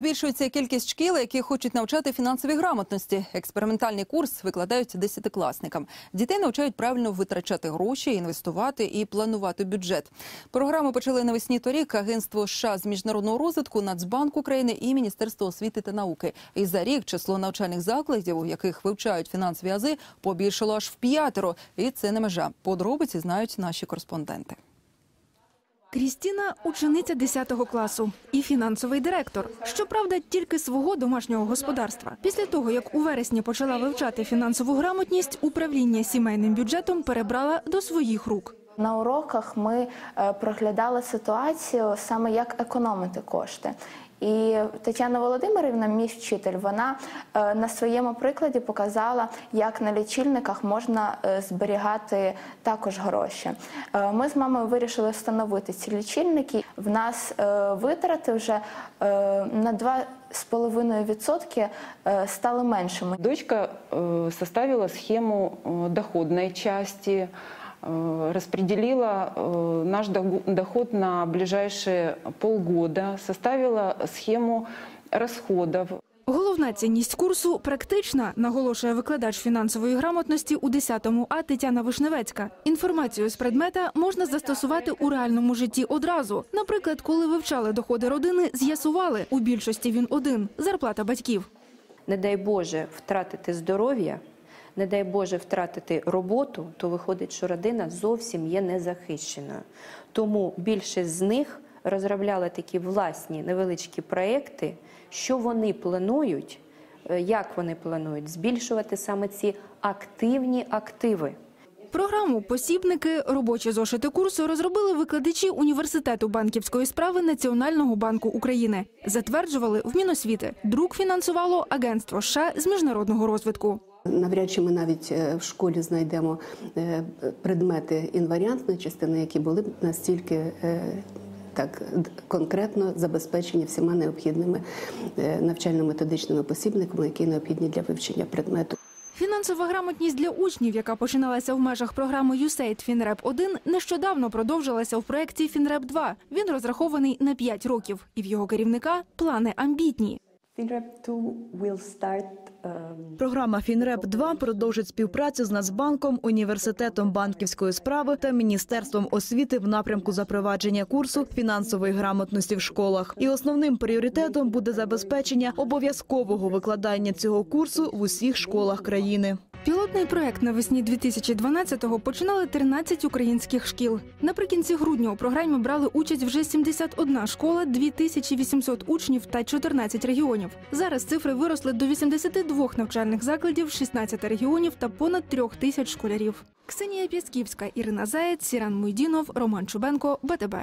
Збільшується кількість шкіл, які хочуть навчати фінансовій грамотності. Експериментальний курс викладають десятикласникам. Дітей навчають правильно витрачати гроші, інвестувати і планувати бюджет. Програму почали навесні торік Агентство США з міжнародного розвитку, Нацбанк України і Міністерство освіти та науки. І за рік число навчальних закладів, у яких вивчають фінансові ази, побільшало аж в п'ятеро. І це не межа. Подробиці знають наші кореспонденти. Крістіна – учениця 10 класу і фінансовий директор. Щоправда, тільки свого домашнього господарства. Після того, як у вересні почала вивчати фінансову грамотність, управління сімейним бюджетом перебрала до своїх рук. На уроках ми е, проглядали ситуацію саме як економити кошти. І Тетяна Володимирівна, мій вчитель, вона е, на своєму прикладі показала, як на лічильниках можна е, зберігати також гроші. Е, Ми з мамою вирішили встановити ці лічильники. В нас е, витрати вже е, на 2,5% е, стали меншими. Дочка э, составила схему э, доходной части, э, распределила э, наш доход на ближайшие полгода, составила схему расходов. Головна цінність курсу практична, наголошує викладач фінансової грамотності у 10-му А Тетяна Вишневецька. Інформацію з предмета можна застосувати у реальному житті одразу. Наприклад, коли вивчали доходи родини, з'ясували у більшості він один зарплата батьків. не дай Боже втратити здоров'я, не дай Боже втратити роботу, то виходить, що родина зовсім є незахищеною. Тому більшість з них розробляли такі власні невеличкі проекти, що вони планують, е, як вони планують збільшувати саме ці активні активи. Програму посібники, робочі зошити курсу розробили викладачі університету банківської справи Національного банку України. Затверджували в Міносвіти. Друк фінансувало агентство США з міжнародного розвитку. Навряд чи ми навіть е, в школі знайдемо е, предмети інваріантної частини, які були б настільки е, так конкретно забезпечені всіма необхідними навчально-методичними посібниками, які необхідні для вивчення предмету. Фінансова грамотність для учнів, яка починалася в межах програми USAID FinRep 1 нещодавно продовжилася в проєкті FinRep 2 Він розрахований на 5 років, і в його керівника плани амбітні. FinRep 2 will start um, Програма Фінреп 2 продовжить співпрацю з Нацбанком, університетом банківської справи та міністерством освіти в напрямку запровадження курсу фінансової грамотності в школах. І основним пріоритетом буде забезпечення обов'язкового викладання цього курсу в усіх школах країни. Пілотний проект навесні 2012-го починали 13 українських шкіл. Наприкінці грудня у програмі брали участь вже 71 школа, 2800 учнів та 14 регіонів. Зараз цифри виросли до 82 навчальних закладів, 16 регіонів та понад 3 тисяч школярів. Ксенія Пясківська, Ірина Заєць, Сіран Муйдінов, Роман Чубенко, БТБ.